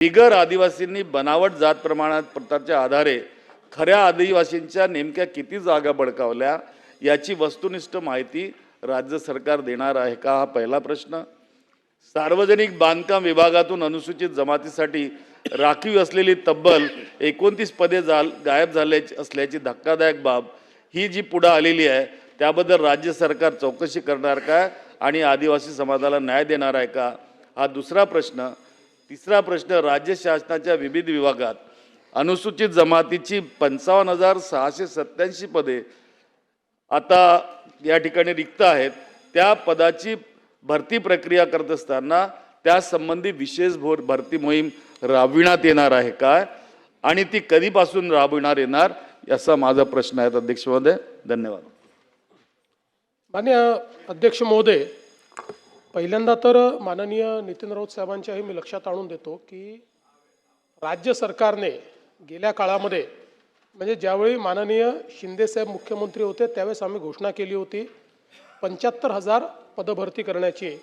बिगर आदिवासींनी बनावट जात प्रमाणात प्रताच्या आधारे खऱ्या आदिवासींच्या नेमक्या किती जागा बळकावल्या याची वस्तुनिष्ठ माहिती राज्य सरकार देणार आहे का हा पहिला प्रश्न. सार्वजनिक बांधकाम विभागातून अनुसूचित जमातीसाठी राखीव असलेली तब्बल एकोणतीस पदे जाल गायब झाले असल्याची धक्कादायक बाब ही जी पुढं आलेली आहे त्याबद्दल राज्य सरकार चौकशी करणार का आणि आदिवासी समाजाला न्याय देणार आहे का? हा दुसरा प्रश्न. तिसरा प्रश्न राज्य शासनाच्या विविध विभागात अनुसूचित जमातीची पंचावन्न हजार सहाशे सत्याऐंशी पदे आता या ठिकाणी रिक्त आहेत. त्या पदाची भरती प्रक्रिया करत असताना त्यासंबंधी विशेष भोर भरती मोहीम राबविण्यात येणार आहे काय आणि ती कधीपासून राबविणार येणार? असा माझा प्रश्न आहे अध्यक्ष महोदय. धन्यवाद. मान्य अध्यक्ष महोदय पहिल्यांदा तर माननीय नितीन राऊत साहेबांच्याही मी लक्षात आणून देतो की राज्य सरकारने गेल्या काळामध्ये म्हणजे ज्यावेळी माननीय शिंदेसाहेब मुख्यमंत्री होते त्यावेळेस आम्ही घोषणा केली होती पंच्याहत्तर हजार पदभरती करण्याची.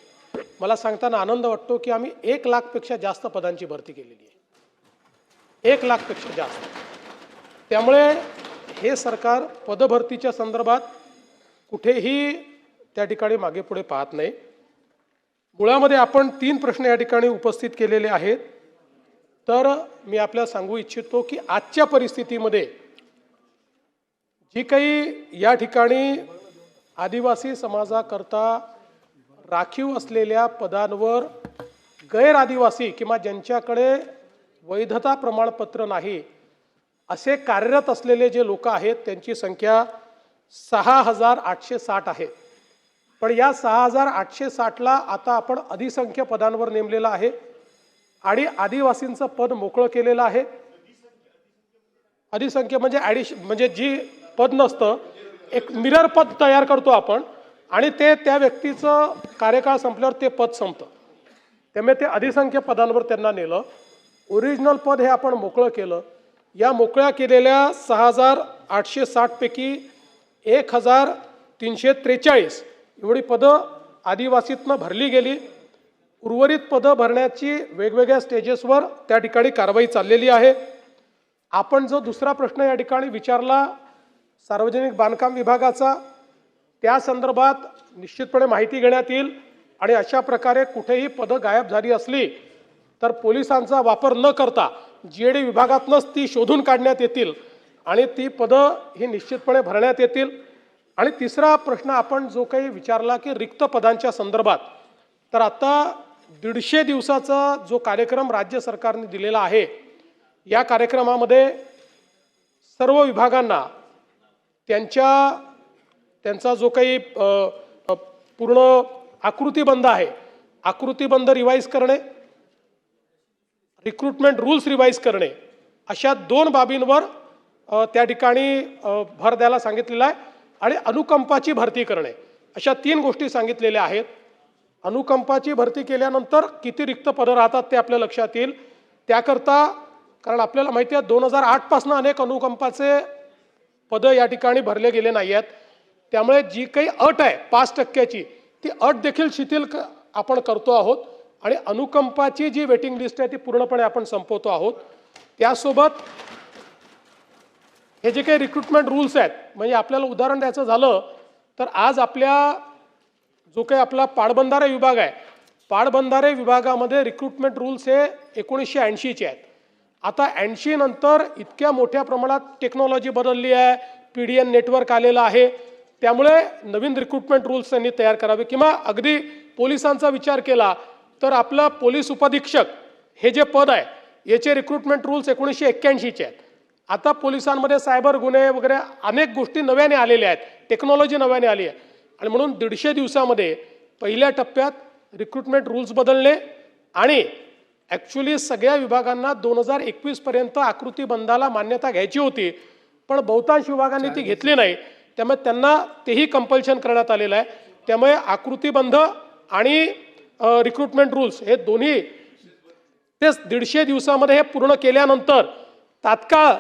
मला सांगताना आनंद वाटतो की आम्ही एक लाखपेक्षा जास्त पदांची भरती केलेली आहे. एक लाखपेक्षा जास्त. त्यामुळे हे सरकार पदभरतीच्या संदर्भात कुठेही त्या ठिकाणी मागे पुढे पाहत नाही. मुळामध्ये आपण तीन प्रश्न या ठिकाणी उपस्थित केलेले आहेत. तर मी आपल्याला सांगू इच्छितो की आजच्या परिस्थितीमध्ये जी काही या ठिकाणी आदिवासी समाजाकरता राखीव असलेल्या पदांवर गैर आदिवासी किंवा ज्यांच्याकडे वैधता प्रमाणपत्र नाही असे कार्यरत असलेले जे लोक आहेत त्यांची संख्या सहा हजार आठशे साठ आहे. पण या सहा हजार आठशे साठला आता आपण अधिसंख्य पदांवर नेमलेलं आहे आणि आदिवासींचं पद मोकळं केलेलं आहे. अधिसंख्य म्हणजे ॲडिश म्हणजे जी पद नसतं एक मिरर पद तयार करतो आपण आणि ते त्या व्यक्तीचं कार्यकाळ संपल्यावर ते पद संपतं. त्यामुळे ते अधिसंख्य पदांवर त्यांना नेलं. ओरिजिनल पद हे आपण मोकळं केलं. या मोकळ्या केलेल्या सहा हजार आठशे साठपैकी एक हजार तीनशे त्रेचाळीस एवढी पदं आदिवासीतनं भरली गेली. उर्वरित पदं भरण्याची वेगवेगळ्या स्टेजेसवर त्या ठिकाणी कारवाई चाललेली आहे. आपण जो दुसरा प्रश्न या ठिकाणी विचारला सार्वजनिक बांधकाम विभागाचा त्या संदर्भात निश्चितपणे माहिती घेण्यात येईल आणि अशा प्रकारे कुठेही पदं गायब झाली असली तर पोलिसांचा वापर न करता जी ए डी विभागातनंच ती शोधून काढण्यात येतील आणि ती पदं ही निश्चितपणे भरण्यात येतील. आणि तिसरा प्रश्न आपण जो काही विचारला की रिक्त पदांच्या संदर्भात तर आता दीडशे दिवसाचा जो कार्यक्रम राज्य सरकारने दिलेला आहे या कार्यक्रमामध्ये सर्व विभागांना त्यांच्या त्यांचा जो काही पूर्ण आकृतीबंध आहे आकृतीबंध रिवाईज करणे रिक्रुटमेंट रूल्स रिवाईज करणे अशा दोन बाबींवर त्या ठिकाणी भर द्यायला सांगितलेला आहे. आणि अनुकंपाची भरती करणे. अशा तीन गोष्टी सांगितलेल्या आहेत. अनुकंपाची भरती केल्यानंतर किती रिक्त पदं राहतात ते आपल्या लक्षात येईल. त्याकरता कारण आपल्याला माहिती आहे दोन हजार आठपासनं अनेक अनुकंपाचे पदं या ठिकाणी भरले गेले नाही आहेत. त्यामुळे जी काही अट आहे पाच टक्क्याची ती अट देखील शिथिल क आपण करतो आहोत. आणि अनुकंपाची जी वेटिंग लिस्ट आहे ती पूर्णपणे आपण संपवतो आहोत. त्यासोबत हे जे काही रिक्रुटमेंट रूल्स आहेत म्हणजे आपल्याला उदाहरण द्यायचं झालं तर आज आपल्या जो काही आपला पाटबंधारे विभाग आहे पाटबंधारे विभागामध्ये रिक्रुटमेंट रूल्स हे एकोणीसशे ऐंशीचे आहेत. आता ऐंशी नंतर इतक्या मोठ्या प्रमाणात टेक्नॉलॉजी बदलली आहे पी डी एन नेटवर्क आलेलं आहे त्यामुळे नवीन रिक्रुटमेंट रूल्स त्यांनी तयार करावे. किंवा अगदी पोलिसांचा विचार केला तर आपलं पोलीस उपअधीक्षक हे जे पद आहे याचे रिक्रुटमेंट रूल्स एकोणीसशे एक्क्याऐंशीचे आहेत. आता पोलिसांमध्ये सायबर गुन्हे वगैरे अनेक गोष्टी नव्याने आलेल्या आहेत. टेक्नॉलॉजी नव्याने आली आहे. आणि म्हणून दीडशे दिवसामध्ये पहिल्या टप्प्यात रिक्रुटमेंट रूल्स बदलणे आणि ॲक्च्युली सगळ्या विभागांना दोन हजार एकवीसपर्यंत आकृतीबंधाला मान्यता घ्यायची होती. पण बहुतांश विभागांनी ती घेतली नाही. त्यामुळे त्यांना तेही कंपल्शन करण्यात आलेलं आहे. त्यामुळे आकृतीबंध आणि रिक्रुटमेंट रूल्स हे दोन्ही तेच दीडशे दिवसामध्ये हे पूर्ण केल्यानंतर तात्काळ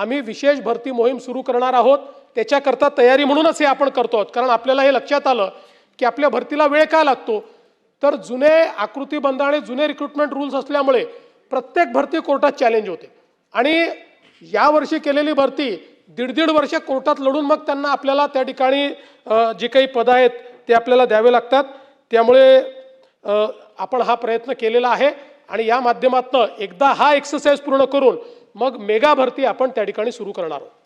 आम्ही विशेष भरती मोहीम सुरू करणार आहोत. त्याच्याकरता तयारी म्हणूनच हे आपण करतो आहोत. कारण आपल्याला हे लक्षात आलं की आपल्या भरतीला वेळ का लागतो? तर जुने आकृतीबंध आणि जुने रिक्रुटमेंट रूल्स असल्यामुळे प्रत्येक भरती कोर्टात चॅलेंज होते. आणि यावर्षी केलेली भरती दीड दीड वर्ष कोर्टात लढून मग त्यांना आपल्याला त्या ठिकाणी जी काही पदं आहेत ते आपल्याला द्यावे लागतात. त्यामुळे आपण हा प्रयत्न केलेला आहे. आणि या माध्यमातून एकदा हा एक्सरसाइज पूर्ण करून मग मेगा भरती आपण त्या ठिकाणी सुरू करणार आहोत.